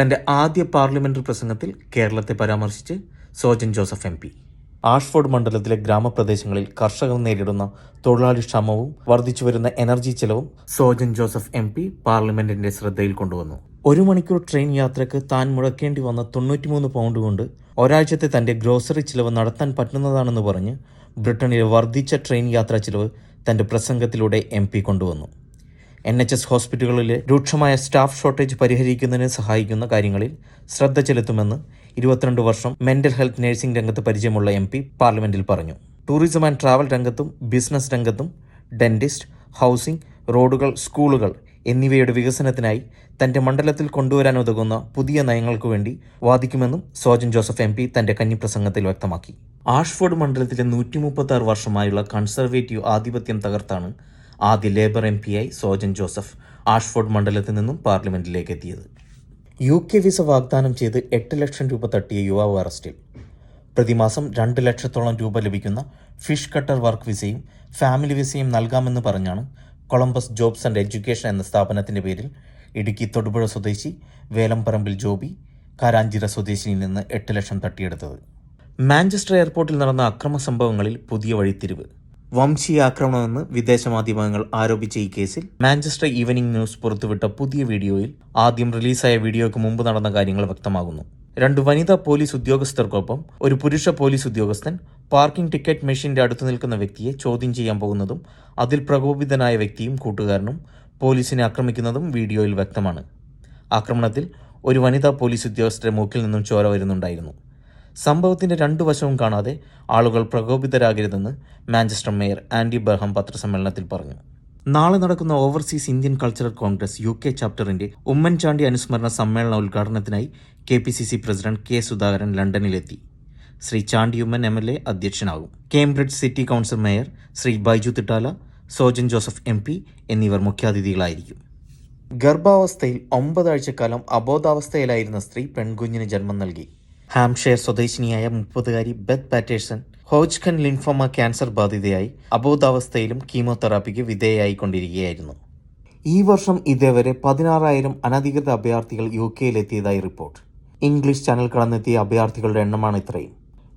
തന്റെ ആദ്യ പാർലമെന്ററി പ്രസംഗത്തിൽ കേരളത്തെ പരാമർശിച്ച് Sojan Joseph M P. Ashford മണ്ഡലത്തിലെ ഗ്രാമപ്രദേശങ്ങളിൽ കർഷകർ നേരിടുന്ന തൊഴിലാളി ക്ഷാമവും വർദ്ധിച്ചുവരുന്ന എനർജി ചെലവും സോജൻ ജോസഫ് എം പി പാർലമെന്റിന്റെ ശ്രദ്ധയിൽ കൊണ്ടുവന്നു. ഒരു മണിക്കൂർ ട്രെയിൻ യാത്രയ്ക്ക് താൻ മുടക്കേണ്ടി വന്ന തൊണ്ണൂറ്റിമൂന്ന് പൗണ്ട് കൊണ്ട് ഒരാഴ്ചത്തെ തന്റെ ഗ്രോസറി ചിലവ് നടത്താൻ പറ്റുന്നതാണെന്ന് പറഞ്ഞ് ബ്രിട്ടനിലെ വർദ്ധിച്ച ട്രെയിൻ യാത്രാ ചിലവ് തന്റെ പ്രസംഗത്തിലൂടെ എം പി കൊണ്ടുവന്നു. എൻ എച്ച് എസ് ഹോസ്പിറ്റലുകളിലെ രൂക്ഷമായ സ്റ്റാഫ് ഷോർട്ടേജ് പരിഹരിക്കുന്നതിന് സഹായിക്കുന്ന കാര്യങ്ങളിൽ ശ്രദ്ധ ചെലുത്തുമെന്ന് ഇരുപത്തിരണ്ട് വർഷം മെന്റൽ ഹെൽത്ത് നഴ്സിംഗ് രംഗത്ത് പരിചയമുള്ള എം പാർലമെന്റിൽ പറഞ്ഞു. ടൂറിസം ആൻഡ് ട്രാവൽ രംഗത്തും ബിസിനസ് രംഗത്തും ഡെന്റിസ്റ്റ് ഹൗസിംഗ് റോഡുകൾ സ്കൂളുകൾ എന്നിവയുടെ വികസനത്തിനായി തന്റെ മണ്ഡലത്തിൽ കൊണ്ടുവരാൻ ഉതകുന്ന പുതിയ നയങ്ങൾക്കു വേണ്ടി വാദിക്കുമെന്നും സോജൻ ജോസഫ് എം പി തന്റെ കന്നിപ്രസംഗത്തിൽ വ്യക്തമാക്കി. ആഷ്ഫോർഡ് മണ്ഡലത്തിലെ നൂറ്റി വർഷമായുള്ള കൺസർവേറ്റീവ് ആധിപത്യം തകർത്താണ് ആദ്യ ലേബർ എം പിയായി സോജൻ ജോസഫ് ആഷ്ഫോർഡ് മണ്ഡലത്തിൽ നിന്നും പാർലമെന്റിലേക്ക് എത്തിയത്. യു കെ വിസ വാഗ്ദാനം ചെയ്ത് എട്ട് ലക്ഷം രൂപ തട്ടിയ യുവാവ് അറസ്റ്റിൽ. പ്രതിമാസം രണ്ട് ലക്ഷത്തോളം രൂപ ലഭിക്കുന്ന ഫിഷ് കട്ടർ വർക്ക് വിസയും ഫാമിലി വിസയും നൽകാമെന്ന് പറഞ്ഞാണ് കൊളംബസ് ജോബ്സ് ആൻഡ് എഡ്യൂക്കേഷൻ എന്ന സ്ഥാപനത്തിന്റെ പേരിൽ ഇടുക്കി തൊടുപുഴ സ്വദേശി വേലംപറമ്പിൽ ജോബി കാരാഞ്ചിറ സ്വദേശിയിൽ നിന്ന് എട്ട് ലക്ഷം തട്ടിയെടുത്തത്. മാഞ്ചസ്റ്റർ എയർപോർട്ടിൽ നടന്ന അക്രമ സംഭവങ്ങളിൽ പുതിയ വഴിത്തിരിവ്. വംശീയ ആക്രമണമെന്ന് വിദേശ മാധ്യമങ്ങൾ ആരോപിച്ച ഈ കേസിൽ മാഞ്ചസ്റ്റർ ഈവനിംഗ് ന്യൂസ് പുറത്തുവിട്ട പുതിയ വീഡിയോയിൽ ആദ്യം റിലീസായ വീഡിയോയ്ക്ക് മുമ്പ് നടന്ന കാര്യങ്ങൾ വ്യക്തമാകുന്നു. രണ്ട് വനിതാ പോലീസ് ഉദ്യോഗസ്ഥർക്കൊപ്പം ഒരു പുരുഷ പോലീസ് ഉദ്യോഗസ്ഥൻ പാർക്കിംഗ് ടിക്കറ്റ് മെഷീന്റെ അടുത്ത് നിൽക്കുന്ന വ്യക്തിയെ ചോദ്യം ചെയ്യാൻ പോകുന്നതും അതിൽ പ്രകോപിതനായ വ്യക്തിയും കൂട്ടുകാരനും പോലീസിനെ ആക്രമിക്കുന്നതും വീഡിയോയിൽ വ്യക്തമാണ്. ആക്രമണത്തിൽ ഒരു വനിതാ പോലീസ് ഉദ്യോഗസ്ഥരുടെ മൂക്കിൽ നിന്നും ചോര വരുന്നുണ്ടായിരുന്നു. സംഭവത്തിന്റെ രണ്ടു വശവും കാണാതെ ആളുകൾ പ്രകോപിതരാകരുതെന്ന് മാഞ്ചസ്റ്റർ മേയർ ആൻഡി ബർഹം പത്രസമ്മേളനത്തിൽ പറഞ്ഞു. നാളെ നടക്കുന്ന overseas Indian cultural congress U K ചാപ്റ്ററിന്റെ Oommen Chandy അനുസ്മരണ സമ്മേളന ഉദ്ഘാടനത്തിനായി K P C C president K Sudhakaran ലണ്ടനിലെത്തി. Shri Chandy Oommen M L A അധ്യക്ഷനാകും. Cambridge city council mayor Shri Baiju Thittala Sojan Joseph M P എന്നിവർ മുഖ്യാതിഥികളായിരിക്കും. ഗർഭാവസ്ഥയിൽ ഒമ്പതാഴ്ചക്കാലം അബോധാവസ്ഥയിലായിരുന്ന സ്ത്രീ പെൺകുഞ്ഞിന് ജന്മം നൽകി. ഹാംഷെയർ സ്വദേശിനിയായ മുപ്പതുകാരി Beth Patterson Hodgkin lymphoma cancer ബാധിതയായി അബോധാവസ്ഥയിലും കീമോതെറാപ്പിക്ക് വിധേയായിക്കൊണ്ടിരിക്കുകയായിരുന്നു. ഈ വർഷം ഇതേവരെ പതിനാറായിരം അനധികൃത അഭയാർത്ഥികൾ യു കെയിലെത്തിയതായി റിപ്പോർട്ട്. ഇംഗ്ലീഷ് ചാനൽ കടന്നെത്തിയ അഭയാർത്ഥികളുടെ എണ്ണമാണ് ഇത്രയും.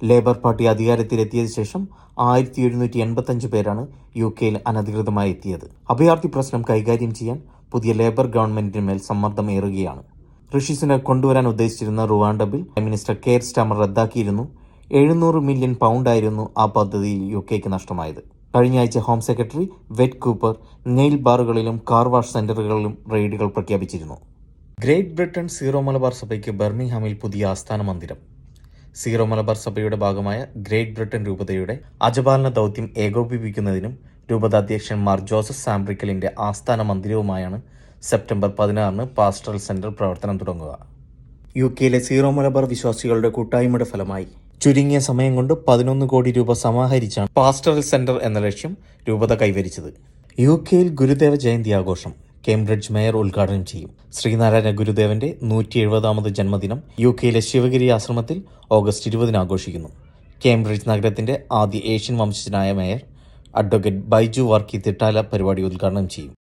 ലേബർ പാർട്ടി അധികാരത്തിലെത്തിയതിനു ശേഷം ആയിരത്തി എഴുന്നൂറ്റി എൺപത്തഞ്ച് പേരാണ് യു കെയിൽ അനധികൃതമായി എത്തിയത്. അഭയാർത്ഥി പ്രശ്നം കൈകാര്യം ചെയ്യാൻ പുതിയ ലേബർ ഗവൺമെന്റിന് മേൽ സമ്മർദ്ദം ഏറുകയാണ് ഋഷിസിനെ കൊണ്ടുവരാൻ ഉദ്ദേശിച്ചിരുന്ന Rwanda bill prime minister Keir Starmer റദ്ദാക്കിയിരുന്നു. എഴുന്നൂറ് മില്യൺ പൗണ്ടായിരുന്നു ആ പദ്ധതിയിൽ യു കെക്ക് നഷ്ടമായത്. കഴിഞ്ഞ ആഴ്ച home secretary Yvette Cooper nail ബാറുകളിലും car wash സെന്ററുകളിലും റെയ്ഡുകൾ പ്രഖ്യാപിച്ചിരുന്നു. ഗ്രേറ്റ് ബ്രിട്ടൻ സീറോ മലബാർ സഭയ്ക്ക് ബർമിംഗ്ഹാമിൽ പുതിയ ആസ്ഥാന മന്ദിരം. സീറോ മലബാർ സഭയുടെ ഭാഗമായ ഗ്രേറ്റ് ബ്രിട്ടൻ രൂപതയുടെ അജപാലന ദൗത്യം ഏകോപിപ്പിക്കുന്നതിനും രൂപത അധ്യക്ഷൻ മാർ ജോസഫ് സാംബ്രിക്കലിന്റെ ആസ്ഥാന മന്ദിരവുമായാണ് സെപ്റ്റംബർ പതിനാറിന് പാസ്റ്ററൽ സെന്റർ പ്രവർത്തനം തുടങ്ങുക. യു കെയിലെ സീറോ മലബാർ വിശ്വാസികളുടെ കൂട്ടായ്മയുടെ ഫലമായി ചുരുങ്ങിയ സമയം കൊണ്ട് പതിനൊന്ന് കോടി രൂപ സമാഹരിച്ചാണ് പാസ്റ്ററൽ സെന്റർ എന്ന ലക്ഷ്യം രൂപത കൈവരിച്ചത്. യു കെയിൽ ഗുരുദേവ ജയന്തി ആഘോഷം കേംബ്രിഡ്ജ് മേയർ ഉദ്ഘാടനം ചെയ്യും. ശ്രീനാരായണ ഗുരുദേവന്റെ നൂറ്റി എഴുപതാമത് ജന്മദിനം യു കെയിലെ ശിവഗിരി ആശ്രമത്തിൽ ഓഗസ്റ്റ് ഇരുപതിന് ആഘോഷിക്കുന്നു. കേംബ്രിഡ്ജ് നഗരത്തിന്റെ ആദ്യ ഏഷ്യൻ വംശജനായ മേയർ അഡ്വക്കേറ്റ് ബൈജു വർക്കി തിട്ടാല പരിപാടി ഉദ്ഘാടനം ചെയ്യും.